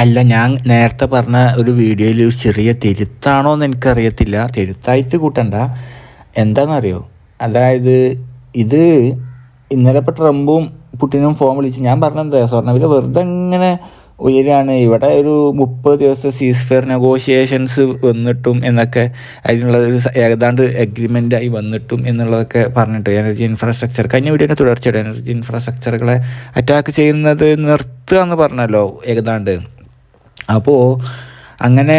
അല്ല ഞാൻ നേരത്തെ പറഞ്ഞ ഒരു വീഡിയോയിൽ ഒരു ചെറിയ തിരുത്താണോ എന്ന് എനിക്കറിയത്തില്ല. തിരുത്തായിട്ട് കൂട്ടണ്ട. എന്താണെന്നറിയോ? അതായത് ഇത് ഇന്നലെ ഇപ്പോൾ ട്രംപും പുട്ടിനും ഫോം വിളിച്ച് ഞാൻ പറഞ്ഞെന്താ സ്വർണവില വെറുതെ ഇങ്ങനെ ഉയരാണ്. ഇവിടെ ഒരു മുപ്പത് ദിവസത്തെ സീസ് ഫെയർ നെഗോഷിയേഷൻസ് വന്നിട്ടും എന്നൊക്കെ അതിനുള്ള ഒരു ഏതാണ്ട് അഗ്രിമെന്റായി വന്നിട്ടും എന്നുള്ളതൊക്കെ പറഞ്ഞിട്ട് എനർജി ഇൻഫ്രാസ്ട്രക്ചർ കഴിഞ്ഞ വീഡിയോന്റെ തുടർച്ചയായിട്ട് എനർജി ഇൻഫ്രാസ്ട്രക്ചറുകളെ അറ്റാക്ക് ചെയ്യുന്നത് നിർത്തുക എന്ന് പറഞ്ഞല്ലോ ഏതാണ്ട്. അപ്പോൾ അങ്ങനെ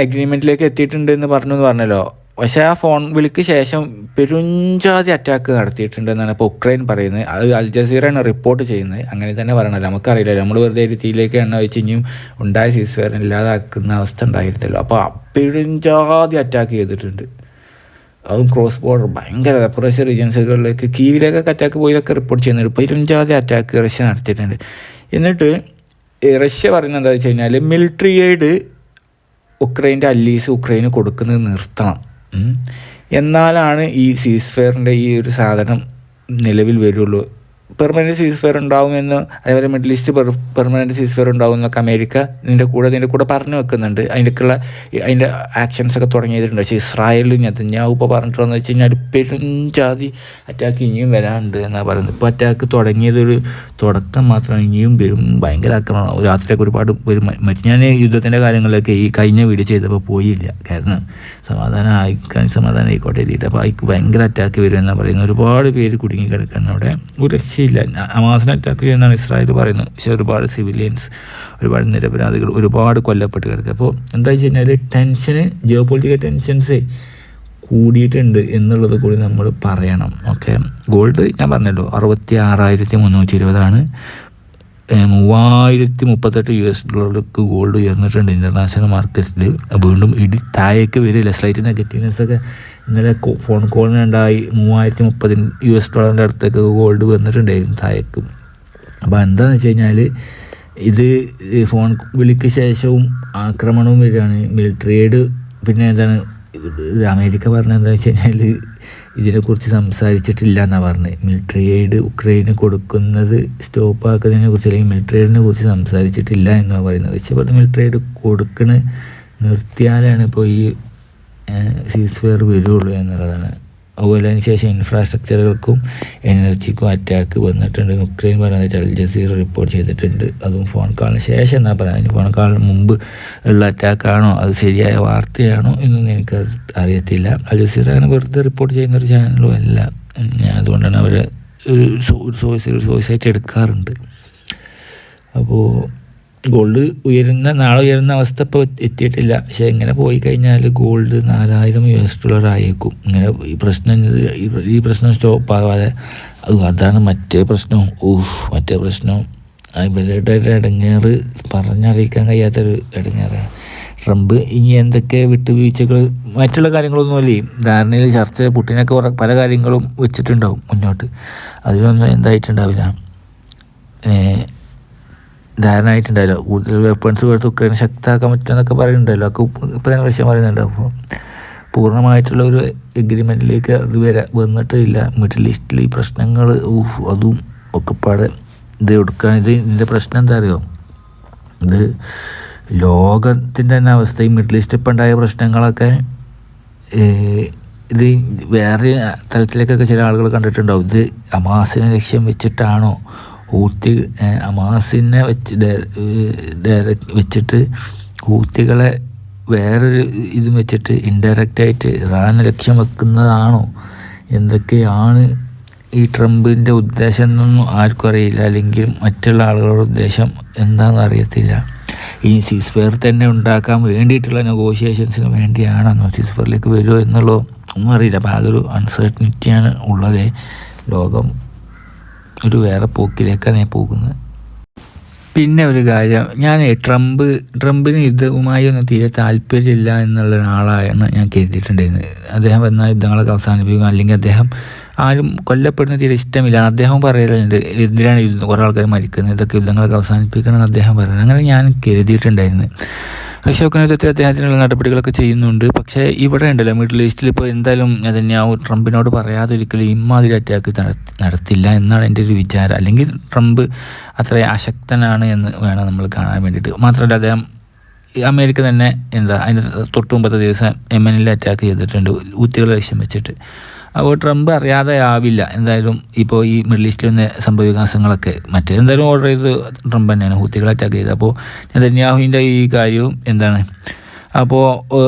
അഗ്രിമെന്റിലേക്ക് എത്തിയിട്ടുണ്ട് എന്ന് പറഞ്ഞു എന്ന് പറഞ്ഞല്ലോ. പക്ഷേ ആ ഫോൺ വിളിക്ക് ശേഷം പെരുഞ്ചാതി അറ്റാക്ക് നടത്തിയിട്ടുണ്ട് എന്നാണ് ഇപ്പോൾ ഉക്രൈൻ പറയുന്നത്. അത് അൽ ജസീറയാണ് റിപ്പോർട്ട് ചെയ്യുന്നത്. അങ്ങനെ തന്നെ പറയണല്ലോ. നമുക്കറിയില്ല നമ്മൾ വെറുതെ ഒരു തീയിലേക്ക് എണ്ണ വെച്ച് ഇനിയും ഉണ്ടായ സീസ്ഫെയർ ഇല്ലാതാക്കുന്ന അവസ്ഥ ഉണ്ടായിരുന്നല്ലോ. അപ്പോൾ പെരുഞ്ചാതി അറ്റാക്ക് ചെയ്തിട്ടുണ്ട്. അതും ക്രോസ് ബോർഡർ ഭയങ്കര പ്രഷർ റീജൻസുകളിലേക്ക് കീവിലേക്കൊക്കെ അറ്റാക്ക് പോയതൊക്കെ റിപ്പോർട്ട് ചെയ്യുന്നുണ്ട്. പെരുഞ്ചാതി അറ്റാക്ക് റഷ്യ നടത്തിയിട്ടുണ്ട്. എന്നിട്ട് റഷ്യ പറയുന്നത് എന്താ വെച്ച് കഴിഞ്ഞാൽ മിലിറ്ററി എയ്ഡ് ഉക്രൈന്റെ അല്ലീസ് ഉക്രൈന് കൊടുക്കുന്നത് നിർത്തണം. എന്നാലാണ് ഈ സീസ് ഫെയറിന്റെ ഈ ഒരു സാധനം നിലവിൽ വരുള്ളൂ പെർമനന്റ് സീസ് ഫെയർ ഉണ്ടാവുമെന്ന് അതേപോലെ Middle East per permanent cease fire ഉണ്ടാവുമെന്നൊക്കെ America ഇതിന്റെ കൂടെ ഇതിന്റെ കൂടെ പറഞ്ഞു വെക്കുന്നുണ്ട്. അതിന്റെക്കുള്ള അതിന്റെ ആക്ഷൻസ് ഒക്കെ തുടങ്ങിയിട്ടുണ്ട്. പക്ഷേ ഇസ്രായേലിൽ ഞാൻ ഇപ്പോൾ പറഞ്ഞിട്ടുണ്ടെന്ന് വെച്ച് കഴിഞ്ഞാൽ പെരുംജാതി അറ്റാക്ക് ഇനിയും വരാനുണ്ട് എന്നാണ് പറയുന്നത്. ഇപ്പോൾ അറ്റാക്ക് തുടങ്ങിയതൊരു തുടക്കം മാത്രമാണ്. ഇനിയും വരും. ഭയങ്കര ആക്രമണം. രാത്രിയൊക്കെ ഒരുപാട് വരും. മറ്റു ഞാൻ യുദ്ധത്തിന്റെ കാര്യങ്ങളിലൊക്കെ ഈ കഴിഞ്ഞ വീഡിയോ ചെയ്തപ്പോൾ പോയില്ല. കാരണം സമാധാനം ആയിക്കാൻ സമാധാനം ആയിക്കോട്ടെ എഴുതിയിട്ട്. അപ്പോൾ ഭയങ്കര അറ്റാക്ക് വരും എന്നാണ് പറയുന്നത്. ഒരുപാട് പേര് കുടുങ്ങി കിടക്കുകയാണ് അവിടെ. ഒരു രക്ഷയില്ല. അമാസിനെ അറ്റാക്ക് ചെയ്യുന്നതാണ് ഇസ്രായേൽ പറയുന്നത്? പക്ഷേ ഒരുപാട് സിവിലിയൻസ് ഒരുപാട് നിരപരാധികൾ ഒരുപാട് കൊല്ലപ്പെട്ട് കിടക്കുക. അപ്പോൾ എന്താ വെച്ച് കഴിഞ്ഞാൽ ടെൻഷന് ജിയോ പൊളിറ്റിക്കൽ ടെൻഷൻസ് കൂടിയിട്ടുണ്ട് എന്നുള്ളത് കൂടി നമ്മൾ പറയണം. ഓക്കെ ഗോൾഡ് ഞാൻ പറഞ്ഞല്ലോ അറുപത്തി ആറായിരത്തി മുന്നൂറ്റി ഇരുപതാണ്. മൂവായിരത്തി മുപ്പത്തെട്ട് യു എസ് ഡോളർക്ക് ഗോൾഡ് ഉയർന്നിട്ടുണ്ട്. ഇന്റർനാഷണൽ മാർക്കറ്റിൽ വീണ്ടും ഇടി താഴേക്ക് വരില്ല സ്ലൈറ്റ് നെഗറ്റീവ്നെസ് ഒക്കെ ഇന്നലെ ഫോൺ കോളിനുണ്ടായി മൂവായിരത്തി മുപ്പതിന് യു എസ് ഡോളറിന്റെ അടുത്തേക്ക് ഗോൾഡ് വന്നിട്ടുണ്ടായിരുന്നു താഴേക്ക്. അപ്പോൾ എന്താണെന്ന് വെച്ച് കഴിഞ്ഞാൽ ഇത് ഫോൺ വിളിക്ക് ശേഷവും ആക്രമണവും വരികയാണ്. മിലിറ്ററി എയ്ഡ് പിന്നെ എന്താണ്? ഇത് അമേരിക്ക പറഞ്ഞത് എന്താ വെച്ച് കഴിഞ്ഞാൽ ഇതിനെക്കുറിച്ച് സംസാരിച്ചിട്ടില്ല എന്നാണ് പറഞ്ഞത്. മിലിറ്ററി എയ്ഡ് ഉക്രൈന് കൊടുക്കുന്നത് സ്റ്റോപ്പ് ആക്കുന്നതിനെ കുറിച്ച് അല്ലെങ്കിൽ മിലിറ്ററി എയ്ഡിനെ കുറിച്ച് സംസാരിച്ചിട്ടില്ല എന്നാണ് പറയുന്നത്. പക്ഷേ ഇപ്പോൾ മിലിറ്ററി എയ്ഡ് കൊടുക്കണ നിർത്തിയാലാണ് ഇപ്പോൾ ഈ സീസ് ഫെയർ വരുള്ളൂ എന്നുള്ളതാണ് അതുപോലെ അതിന് ശേഷം ഇൻഫ്രാസ്ട്രക്ചറുകൾക്കും എനർജിക്കും അറ്റാക്ക് വന്നിട്ടുണ്ട്. ഉക്രൈൻ പറഞ്ഞതായിട്ട് അൽ ജസീർ റിപ്പോർട്ട് ചെയ്തിട്ടുണ്ട്. അതും ഫോൺ കാളിന് ശേഷം എന്നാ പറയുന്നത്? ഫോൺ കാളിന് മുമ്പ് ഉള്ള അറ്റാക്കാണോ അത് ശരിയായ വാർത്തയാണോ? എന്നൊന്നും എനിക്ക് അറിയത്തില്ല. അൽ ജസീർ അങ്ങനെ വെറുതെ റിപ്പോർട്ട് ചെയ്യുന്ന ഒരു ചാനലും അല്ല. അതുകൊണ്ടാണ് അവർ ഒരു സോഴ്സ് ഒരു സോഴ്സായിട്ട് എടുക്കാറുണ്ട്. അപ്പോൾ ഗോൾഡ് ഉയരുന്ന നാളെ ഉയരുന്ന അവസ്ഥ ഇപ്പോൾ എത്തിയിട്ടില്ല. പക്ഷേ ഇങ്ങനെ പോയി കഴിഞ്ഞാൽ ഗോൾഡ് നാലായിരം യു എസ് ഡോളർ ആയേക്കും. ഇങ്ങനെ ഈ പ്രശ്നം ഈ- പ്രശ്നം സ്റ്റോപ്പ് ആവാതെ. അത് അതാണ് മറ്റേ പ്രശ്നം. ഊഹ് മറ്റേ പ്രശ്നം. ഇവരുടെ ഇടങ്ങേറ് പറഞ്ഞറിയിക്കാൻ കഴിയാത്തൊരു ഇടങ്ങേറാണ് ട്രംപ് ഇനി എന്തൊക്കെ വിട്ടുവീഴ്ചകൾ മറ്റുള്ള കാര്യങ്ങളൊന്നുമല്ലേ? ധാരണയിൽ ചർച്ച പുട്ടിനൊക്കെ പല കാര്യങ്ങളും വെച്ചിട്ടുണ്ടാവും മുന്നോട്ട്. അതിലൊന്നും എന്തായിട്ടുണ്ടാവില്ല. ഏഹ് ധാരണ കൂടുതൽ വെപ്പൺസ് കൊടുത്ത് ഉക്രൈനെ ശക്തമാക്കാൻ പറ്റുമെന്നൊക്കെ പറയുന്നുണ്ടല്ലോ. ഒക്കെ ഇപ്പം തന്നെ റഷ്യ പറയുന്നുണ്ട്. അപ്പോൾ പൂർണമായിട്ടുള്ള ഒരു എഗ്രിമെന്റിലേക്ക് അത് വരെ വന്നിട്ടില്ല. മിഡിൽ ഈസ്റ്റിൽ ഈ പ്രശ്നങ്ങൾ ഊഹ് അതും ഒക്കെ പാടെ ഇത് എടുക്കാൻ. ഇത് ഇതിന്റെ പ്രശ്നം എന്താ അറിയോ? ഇത് ലോകത്തിന്റെ തന്നെ അവസ്ഥ. ഈ മിഡിൽ ഈസ്റ്റ് ഇപ്പം ഉണ്ടായ പ്രശ്നങ്ങളൊക്കെ ഇത് വേറെ തലത്തിലേക്കൊക്കെ ചില ആളുകൾ കണ്ടിട്ടുണ്ടാവും. ഇത് അമാസിനെ ലക്ഷ്യം വെച്ചിട്ടാണോ ഹൂത്തി അമാസിനെ വെച്ച് ഡയറക്റ്റ് വെച്ചിട്ട് ഹൂത്തികളെ വേറൊരു ഇതും വെച്ചിട്ട് ഇൻഡയറക്റ്റായിട്ട് ഇറാനെ ലക്ഷ്യം വെക്കുന്നതാണോ? എന്തൊക്കെയാണ് ഈ ട്രംപിന്റെ ഉദ്ദേശം എന്നൊന്നും ആർക്കും അറിയില്ല. അല്ലെങ്കിൽ മറ്റുള്ള ആളുകളുടെ ഉദ്ദേശം എന്താണെന്ന് അറിയത്തില്ല. ഈ സീസ് ഫെയർ തന്നെ ഉണ്ടാക്കാൻ വേണ്ടിയിട്ടുള്ള നെഗോഷിയേഷൻസിന് വേണ്ടിയാണെന്നോ സീസ് ഫെയറിലേക്ക് വരുമോ എന്നുള്ളതോ ഒന്നും അറിയില്ല. അപ്പോൾ അതൊരു അൺസർട്ടനിറ്റിയാണ് ഉള്ളത്. ലോകം ഒരു വേറെ പോക്കിലേക്കാണ് ഞാൻ പോകുന്നത്. പിന്നെ ഒരു കാര്യം ഞാൻ ട്രംപ് ട്രംപിന് യുദ്ധവുമായി ഒന്നും തീരെ താല്പര്യമില്ല എന്നുള്ള ഒരാളായാണ് ഞാൻ കരുതിയിട്ടുണ്ടായിരുന്നത് അദ്ദേഹം വന്നാൽ യുദ്ധങ്ങളൊക്കെ അവസാനിപ്പിക്കുക അല്ലെങ്കിൽ അദ്ദേഹം ആരും കൊല്ലപ്പെടുന്ന തീരെ ഇഷ്ടമില്ല. അദ്ദേഹം പറയലുണ്ട് എന്തിനാണ് യുദ്ധം കുറേ ആൾക്കാർ മരിക്കുന്നത് ഇതൊക്കെ യുദ്ധങ്ങളൊക്കെ അവസാനിപ്പിക്കണമെന്ന് അദ്ദേഹം പറയുന്നത്. അങ്ങനെ ഞാൻ കരുതിയിട്ടുണ്ടായിരുന്നു. യുക്രൈൻ അദ്ദേഹത്തിനുള്ള നടപടികളൊക്കെ ചെയ്യുന്നുണ്ട്. പക്ഷേ ഇവിടെ ഉണ്ടല്ലോ മിഡിൽ ഈസ്റ്റിൽ ഇപ്പോൾ എന്തായാലും നെതന്യാഹു ട്രംപിനോട് പറയാതെ ഒരിക്കലും ഇമാതിരി അറ്റാക്ക് നടത്തില്ല എന്നാണ് എന്റെ ഒരു വിചാരം. അല്ലെങ്കിൽ ട്രംപ് അത്ര അശക്തനാണ് എന്ന് വേണം നമ്മൾ കാണാൻ വേണ്ടിയിട്ട്. മാത്രമല്ല അദ്ദേഹം അമേരിക്ക തന്നെ എന്താ അതിന്റെ തൊട്ട് മുമ്പത്തെ ദിവസം എൽ അറ്റാക്ക് ചെയ്തിട്ടുണ്ട് ഊത്തികളെ ലക്ഷ്യം വെച്ചിട്ട്. അപ്പോൾ ട്രംപ് അറിയാതെ ആവില്ല. എന്തായാലും ഇപ്പോൾ ഈ മിഡിൽ ഈസ്റ്റിൽ നിന്ന് സംഭവ വികാസങ്ങളൊക്കെ മറ്റേ എന്തായാലും ഓർഡർ ചെയ്ത് ട്രംപ് തന്നെയാണ് ഹൂത്തികൾ അറ്റാക്ക് ചെയ്തത്. അപ്പോൾ നെതന്യാഹുവിന്റെ ഈ കാര്യവും എന്താണ്? അപ്പോൾ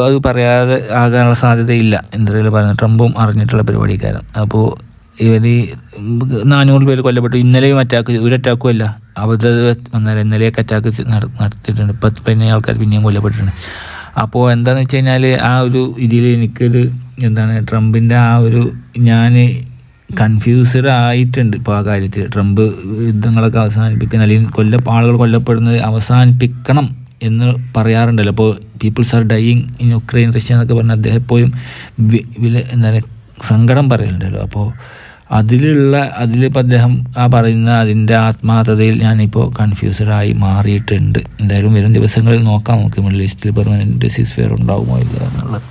അത് പറയാതെ ആകാനുള്ള സാധ്യതയില്ല. എന്തായാലും പറയുന്നത് ട്രംപും അറിഞ്ഞിട്ടുള്ള പരിപാടിക്കാരൻ. അപ്പോൾ ഇവർ നാനൂറ് പേര് കൊല്ലപ്പെട്ടു. ഇന്നലെയും അറ്റാക്ക് ഒരു അറ്റാക്കും അല്ല. അബദ്ധ വന്നാൽ ഇന്നലെയൊക്കെ അറ്റാക്ക് നടത്തിയിട്ടുണ്ട്. പത്ത് പിന്നെ ആൾക്കാർ പിന്നെയും കൊല്ലപ്പെട്ടിട്ടുണ്ട്. അപ്പോൾ എന്താണെന്ന് വെച്ച് കഴിഞ്ഞാൽ ആ ഒരു ഇതിൽ എനിക്കൊരു എന്താണ് ട്രംപിന്റെ ആ ഒരു ഞാൻ കൺഫ്യൂസ്ഡ് ആയിട്ടുണ്ട് ഇപ്പോൾ ആ കാര്യത്തിൽ ട്രംപ് യുദ്ധങ്ങളൊക്കെ അവസാനിപ്പിക്കുന്ന അല്ലെങ്കിൽ കൊല്ല ആളുകൾ കൊല്ലപ്പെടുന്നത് അവസാനിപ്പിക്കണം എന്ന് പറയാറുണ്ടല്ലോ. അപ്പോൾ peoples are dying in Ukraine Russia എന്നൊക്കെ പറഞ്ഞാൽ അദ്ദേഹം എപ്പോഴും വില എന്താണ് സങ്കടം പറയുന്നുണ്ടല്ലോ അപ്പോൾ അതിലുള്ള അതിലിപ്പോൾ അദ്ദേഹം ആ പറയുന്ന അതിന്റെ ആത്മാർത്ഥതയിൽ ഞാനിപ്പോൾ കൺഫ്യൂസ്ഡ് ആയി മാറിയിട്ടുണ്ട്. എന്തായാലും വരും ദിവസങ്ങളിൽ നോക്കാം നമുക്ക് മിഡിൽ ഈസ്റ്റിൽ പെർമനന്റ് സീസ് ഫെയർ ഉണ്ടാകുമോ ഇല്ല എന്നുള്ളത്.